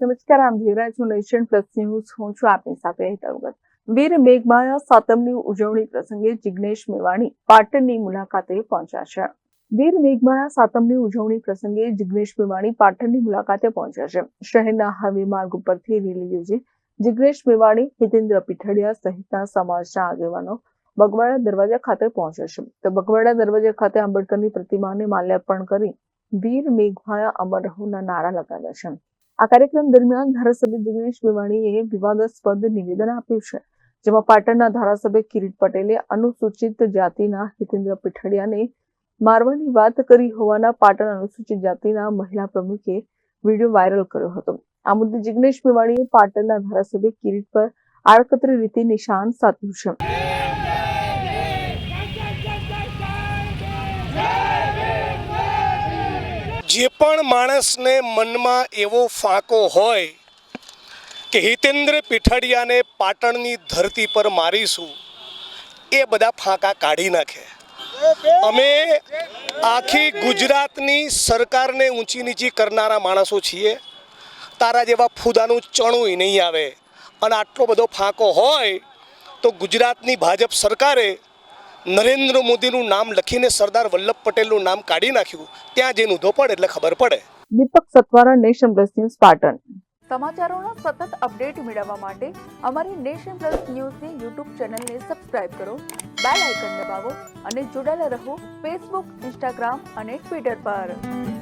નમસ્કાર, આમ ધીરાજ હું નેશન પ્લસ ન્યૂઝ હું છું આપની સાથે ભગત. વીર મેઘમાયા સાતમની ઉજવણી પ્રસંગે જિગ્નેશ મેવાણી પાટણની મુલાકાતે પહોંચ્યા છે. વીર મેઘમાયા સાતમની ઉજવણી પ્રસંગે જિગ્નેશ મેવાણી પાટણની મુલાકાતે પહોંચ્યા છે. શહેરના હાઈવે માર્ગ ઉપરથી રેલી યોજી જિગ્નેશ મેવાણી, હિતેન્દ્ર પીઠડિયા સહિતના સમાજના આગેવાનો બગવાડા દરવાજા ખાતે પહોંચ્યા છે. તો બગવાડા દરવાજા ખાતે આંબેડકરની પ્રતિમાને માલ્યાર્પણ કરી વીર મેઘમાયા અમર રહોના નારા લગાવ્યા છે. આ કાર્યક્રમ દરમિયાન ધારાસભ્ય જિગ્નેશ મેવાણીએ વિવાદાસ્પદ નિવેદન આપ્યું છે, જેમાં પાટણના ધારાસભ્ય કિરીટ પટેલે અનુસૂચિત જાતિના હિતેન્દ્ર પીઠડિયાને મારવાની વાત કરી હોવાના પાટણ અનુસૂચિત જાતિના મહિલા પ્રમુખે વીડિયો વાયરલ કર્યો હતો. આ મુદ્દે જિગ્નેશ મેવાણીએ પાટણના ધારાસભ્ય કિરીટ પર આડકતરી રીતે નિશાન સાધ્યું છે. જે પણ માણસને મનમાં એવો ફાંકો હોય કે હિતેન્દ્ર પીઠડિયાને પાટણની ધરતી પર મારીશું, એ બધા ફાંકા કાઢી નાખે. અમે આખી ગુજરાતની સરકારને ઊંચી નીચી કરનારા માણસો છીએ. તારા જેવા ફૂદાનું ચણું નહીં આવે. અને આટલો બધો ફાંકો હોય તો ગુજરાતની ભાજપ સરકારે નરેન્દ્ર મોદીનું નામ લખીને સરદાર વલ્લભ પટેલનું નામ કાઢી નાખ્યું. ત્યાં જઈને ઉધો પડે એટલે ખબર પડે. Deepak Satvara nation plus news Patan. સમાચારોના સતત અપડેટ મેળવવા માટે અમારી નેશન પ્લસ ન્યૂઝની યુટ્યુબ ચેનલને સબસ્ક્રાઇબ કરો બેલ આઇકન દબાવો અને જોડાયેલા રહો ફેસબુક ઇન્સ્ટાગ્રામ અને ટ્વિટર પર.